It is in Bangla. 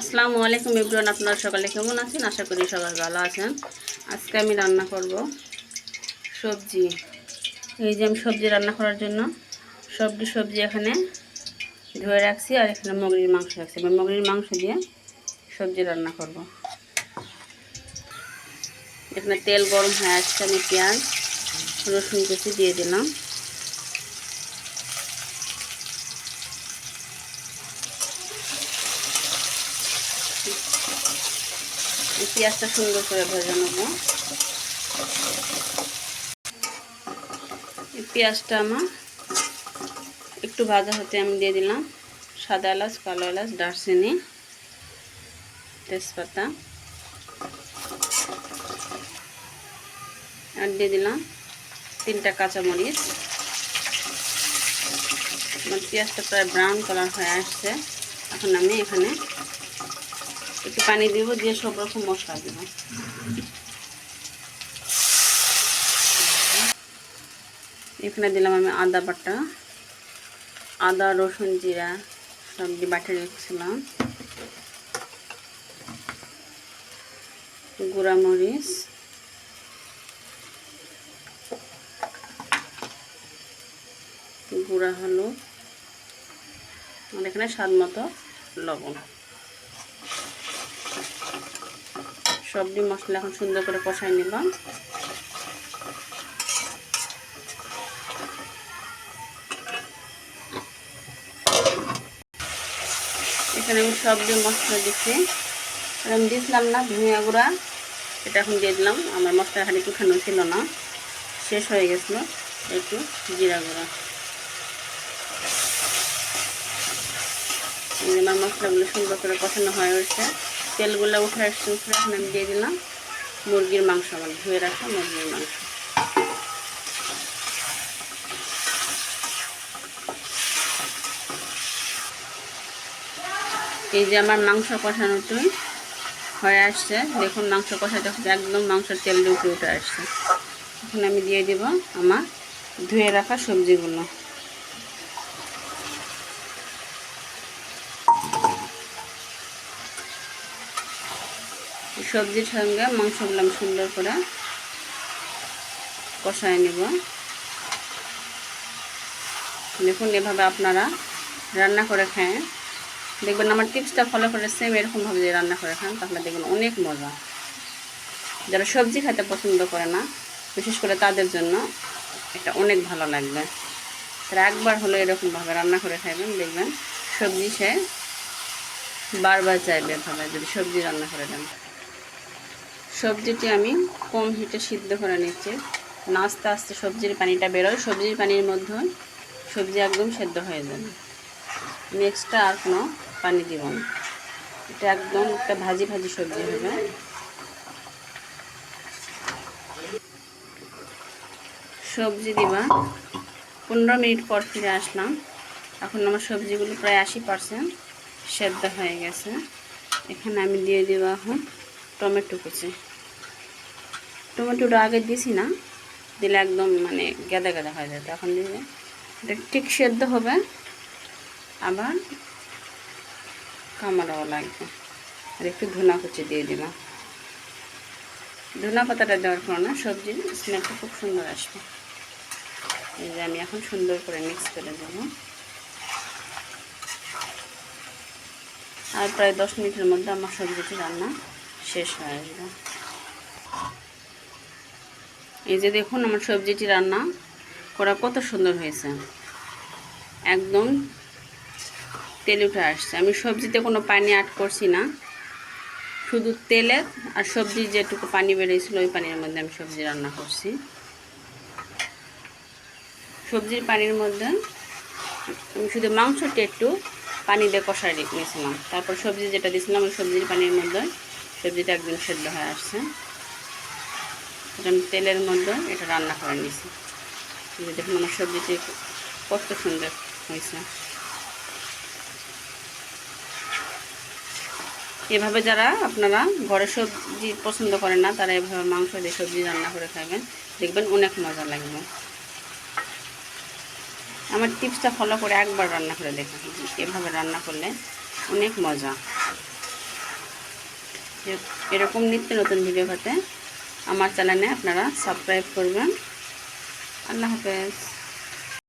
আসসালামু আলাইকুম ইব্রান আপনারা সকালে কেমন আছেন? আশা করি সবাই ভালো আছেন। আজকে আমি রান্না করব সবজি। এই যে আমি সবজি রান্না করার জন্য সবজি সবজি এখানে ধুয়ে রাখছি আর এখানে মগরির মাংস রাখছি। আমি মগরির মাংস দিয়ে সবজি রান্না করব। এখানে তেল গরম হয়ে আসছে, আমি পেঁয়াজ, রসুন কুচি দিয়ে দিলাম। পেঁয়াজটা সুন্দর করে ভেজে নেব। এই পেঁয়াজটা আমার একটু ভাজা হতে আমি দিয়ে দিলাম। সাদা এলাচ, কালো এলাচ, দারচিনি, তেজপাতা। আর দিয়ে দিলাম তিনটা কাঁচামরিচ। আমার পেঁয়াজটা প্রায় ব্রাউন কালার হয়ে আসছে। এখন আমি এখানে একটু পানি দিব, দিয়ে সব রকম মশলা দেব। এখানে দিলাম আমি আদা বাটা, আদা, রসুন জিরা, সব দিয়ে বাটে রেখেছিলাম। গুঁড়া মরিচ গুঁড়া হলুদ। আর এখানে স্বাদ মতো লবণ। সবজি মশলা এখন সুন্দর করে কষাই নিলাম। এখানে আমি সবজি মশলা দিচ্ছি। আমি দিয়েছিলাম না ধনিয়া গুঁড়া, এটা এখন দিয়ে দিলাম। আমার মশলা এখানে উঠানো ছিল না, শেষ হয়ে গেছিল। একটু জিরা গুঁড়া। আমার মশলাগুলো সুন্দর করে কষানো হয়ে উঠছে তেলগুলো উঠে আসছে, উঠে এখন আমি দিয়ে দিলাম। মুরগির মাংস আমার ধুয়ে রাখা, মুরগির মাংস। এই যে আমার মাংস কষানোটাই হয়ে আসছে। দেখুন মাংস কষাতে একদম মাংসের তেল দিয়ে উঠে উঠে আসছে। এখন আমি দিয়ে দেব আমার ধুয়ে রাখা সবজিগুলো। সবজির সঙ্গে মাংসগুলো সুন্দর করে কষায় নেব। দেখুন এভাবে আপনারা রান্না করে খায়, দেখবেন আমার টিপসটা ফলো করে সেম এরকমভাবে যদি রান্না করে খান, তাহলে দেখবেন অনেক মজা। যারা সবজি খেতে পছন্দ করে না, বিশেষ করে তাদের জন্য এটা অনেক ভালো লাগবে। তারা একবার হলে এরকমভাবে রান্না করে খাইবেন, দেখবেন সবজি সে বারবার চাইবে এভাবে যদি সবজি রান্না করে দেন। সবজিটি আমি কম হিটে সিদ্ধ করে নিচ্ছি। আস্তে আস্তে সবজির পানিটা বেরোয়, সবজির পানির মধ্যে সবজি একদম সেদ্ধ হয়ে যাবে। এক্সট্রা আর কোনো পানি দিব না। এটা একদম একটা ভাজি ভাজি সবজি হবে। সবজি দিবা। পনেরো মিনিট পর ফিরে আসলাম। এখন আমার সবজিগুলো প্রায় আশি পারসেন্ট সেদ্ধ হয়ে গেছে। এখানে আমি দিয়ে দিব এখন টমেটো কুচি। টমেটোটা আগে দিছি না, দিলে একদম মানে গেদা গেদা হয়ে যায় এখন দিলে এটা ঠিক সেদ্ধ হবে, আবার কামড়াও লাগবে। আর একটু ধনা কুচি দিয়ে দিলাম। ধনা পাতাটা দেওয়ার পর না সবজির স্মেলটা খুব সুন্দর আসবে। এই যে আমি এখন সুন্দর করে মিক্স করে দেবো। আর প্রায় দশ মিনিটের মধ্যে আমার সবজিটি রান্না শেষ হয়ে আসবে। এই যে দেখুন আমার সবজিটি রান্না করা কত সুন্দর হয়েছে। একদম তেল উঠে আসছে। আমি সবজিতে কোনো পানি অ্যাড করছি না। শুধু তেলের আর সবজির যেটুকু পানি বেরিয়েছিল ওই পানির মধ্যে আমি সবজি রান্না করছি। সবজির পানির মধ্যে আমি শুধু মাংসটা একটু পানি দিয়ে কষাই নিয়েছিলাম। তারপর সবজি যেটা দিয়েছিলাম, ওই সবজির পানির মধ্যে সবজিটা একদম সেদ্ধ হয়ে আসছে। এটা তেলের মধ্যে এটা রান্না করে নিয়েছি। দেখুন, আমার সবজিটি কত সুন্দর হয়েছে। এভাবে যারা আপনারা ঘরে সবজি পছন্দ করেন না, তারা এভাবে মাংস দিয়ে সবজি রান্না করে খাবেন। দেখবেন অনেক মজা লাগবে। আমার টিপসটা ফলো করে একবার রান্না করে দেখুন। এভাবে রান্না করলে অনেক মজা। এরকম নিত্য নতুন ভিডিও পেতে আমার চ্যানেলে আপনারা সাবস্ক্রাইব করবেন। আল্লাহ হাফেজ।